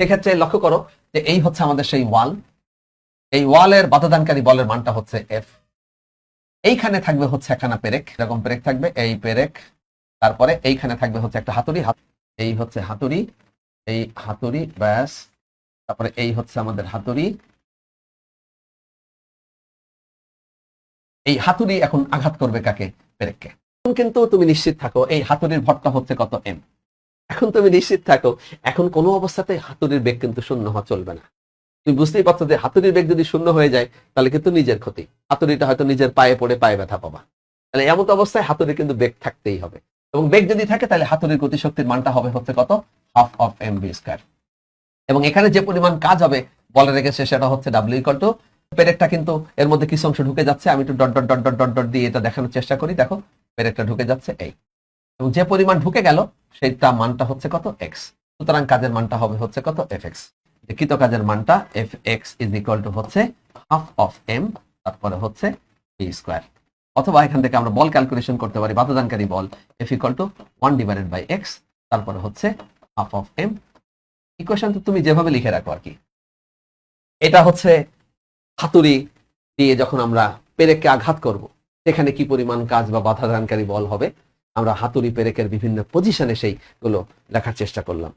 সেক্ষেত্রে লক্ষ্য করো যে এই হচ্ছে আমাদের সেই ওয়াল। এই ওয়ালের বাধাদানকারী বলের মানটা হচ্ছে এফ এইখানে থাকবে হচ্ছে একখানা পেরেক, এরকম পেরেক থাকবে, এই পেরেক, তারপরে এইখানে থাকবে হচ্ছে একটা হাতুড়ি, হাত- এই হচ্ছে হাতুড়ি, এই হাতুড়ি, ব্যাস, তারপরে এই হচ্ছে আমাদের হাতুড়ি। এই হাতুড়ি এখন আঘাত করবে কাকে? পেরেককে। কিন্তু তুমি নিশ্চিত থাকো, এই হাতুড়ির ভরটা হচ্ছে কত এম এখন তুমি নিশ্চিত থাকো, এখন কোনো অবস্থাতে হাতুড়ির বেগ কিন্তু শূন্য হওয়া চলবে না। তুমি বুঝতেই পারছ যে হাতুড়ির বেগ যদি শূন্য হয়ে যায়, তাহলে কিন্তু নিজের ক্ষতি। হাতুড়িটা হয়তো নিজের পায়ে পড়ে পায়ে ব্যথা পাবা। তাহলে এমন অবস্থায় হাতুড়ির কিন্তু বেগ থাকতেই হবে। এবং বেগ যদি থাকে, তাহলে হাতুড়ির গতিশক্তির মানটা হবে হচ্ছে কত? Half of M B square. এবং এখানে যে পরিমাণ কাজ হবে, বলে রেখেছে সেটা হচ্ছে ডাব্লিউ ইকাল টু। পেরেকটা কিন্তু এর মধ্যে কিছু অংশ ঢুকে যাচ্ছে। আমি একটু dot dot dot dot dot dot দিয়ে এটা দেখানোর চেষ্টা করি। দেখো, পেরেকটা ঢুকে যাচ্ছে এই। এবং যে পরিমাণ ঢুকে গেল, সেইটা মানটা হচ্ছে কত? এক্স সুতরাং কাজের মানটা হবে হচ্ছে কত? এফ এক্স কৃত কাজের মানটা F X is equal to হচ্ছে হাফ অফ এম তারপরে হচ্ছে বি স্কোয়ার অথবা এখান থেকে আমরা বল ক্যালকুলেশন করতে পারি বাধাদানকারী বল F equal to one divided by X তারপরে হচ্ছে হাফ অফ এম ইকুয়েশন তো তুমি যেভাবে লিখে রাখো আর কি। এটা হচ্ছে হাতুড়ি দিয়ে যখন আমরা পেরেককে আঘাত করব, সেখানে কি পরিমাণ কাজ বা বাধাদানকারী বল হবে? আমরা হাতুড়ি পেরেকের বিভিন্ন পজিশনে সেইগুলো লেখার চেষ্টা করলাম।